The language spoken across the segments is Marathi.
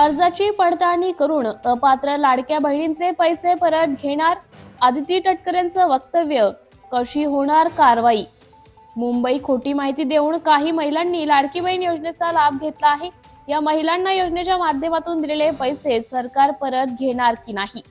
अर्जाची पडताळणी करून अपात्र लाडक्या बहिणींचे पैसे परत घेणार आदिती तटकरेंचं वक्तव्य. कशी होणार कारवाई? मुंबई खोटी माहिती देऊन काही महिलांनी लाडकी बहीण योजनेचा लाभ घेतला आहे. या महिलांना योजनेच्या माध्यमातून दिलेले पैसे सरकार परत घेणार की नाही?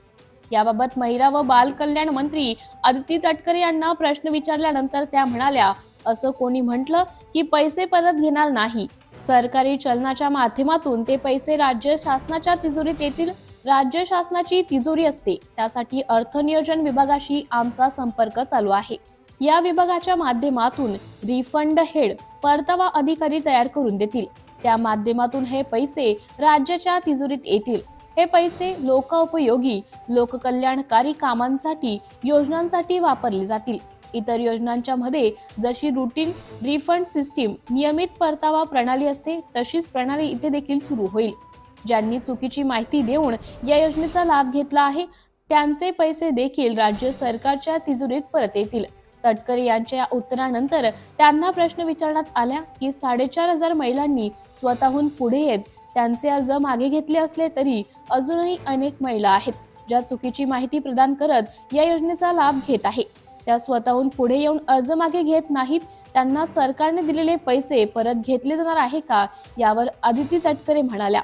याबाबत महिला व बाल कल्याण मंत्री आदिती तटकरे यांना प्रश्न विचारल्यानंतर त्या म्हणाल्या असं कोणी म्हटलं की पैसे परत घेणार नाही. सरकारी चलनाच्या माध्यमातून ते पैसे राज्य शासनाच्या तिजोरीत येतील राज्य शासनाची तिजोरी असते. त्यासाठी अर्थनियोजन विभागाशी आमचा संपर्क चालू आहे. या विभागाच्या माध्यमातून रिफंड हेड परतावा अधिकारी तयार करून देतील. त्या माध्यमातून हे पैसे राज्याच्या तिजोरीत येतील. हे पैसे लोकोपयोगी लोककल्याणकारी कामांसाठी योजनांसाठी वापरले जातील. इतर योजनांच्या मध्ये जशी रुटीन रिफंड सिस्टीम नियमित परतावा प्रणाली असते तशीच प्रणाली इथे देखील सुरू होईल. ज्यांनी चुकीची माहिती देऊन या योजनेचा लाभ घेतला आहे त्यांचे पैसे देखील राज्य सरकारच्या तिजोरीत परत येतील. तटकरे यांच्या उत्तरानंतर त्यांना प्रश्न विचारण्यात आल्या की साडेचार हजार महिलांनी स्वतःहून पुढे येत त्यांचे अर्ज मागे घेतले असले तरी अजूनही अनेक महिला आहेत ज्या चुकीची माहिती प्रदान करत या योजनेचा लाभ घेत आहे. त्या स्वतःहून पुढे येऊन अर्ज मागे घेत नाहीत त्यांना सरकारने दिलेले पैसे परत घेतले जाणार आहे का यावर आदिती तटकरे म्हणाल्या.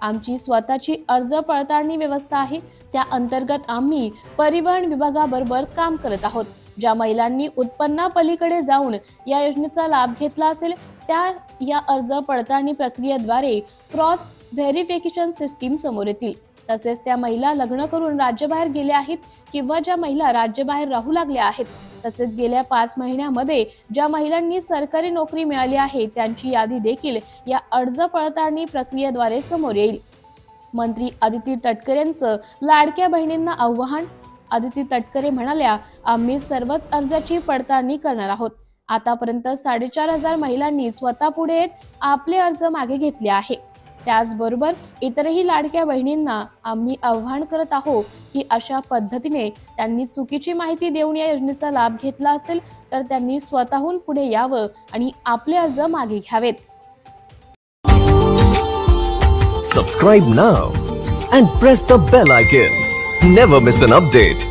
आमची स्वतःची अर्ज पडताळणी व्यवस्था आहे त्या अंतर्गत आम्ही परिवहन विभागाबरोबर काम करत आहोत. ज्या महिलांनी उत्पन्नापलीकडे जाऊन या योजनेचा लाभ घेतला असेल त्या या अर्ज पडताळणी प्रक्रियेद्वारे क्रॉस व्हेरिफिकेशन सिस्टीम समोर येतील. तसेच त्या महिला लग्न करून राज्याबाहेर गेल्या आहेत किंवा ज्या महिला राज्याबाहेर राहू लागल्या आहेत. तसेच गेल्या पाच महिन्यामध्ये ज्या महिलांनी सरकारी नोकरी मिळाली आहे त्यांची यादी देखील या अर्ज पडताळणी प्रक्रियेद्वारे समोर येईल. मंत्री आदिती तटकरेंचं लाडक्या बहिणींना आव्हान? आदिती तटकरे म्हणाल्या आम्ही सर्वच अर्जाची पडताळणी करणार आहोत. आतापर्यंत साडेचार हजार महिलांनी स्वतः पुढे येत आपले अर्ज मागे घेतले आहे त्याचबरोबर इतरही लाडक्या बहिणींना आम्ही आव्हान करत आहोत की अशा पद्धतीने त्यांनी चुकीची माहिती देऊन या योजनेचा लाभ घेतला असेल तर त्यांनी स्वतःहून पुढे यावं आणि आपले अर्ज मागे घ्यावेत. Subscribe now and press the bell icon never miss an update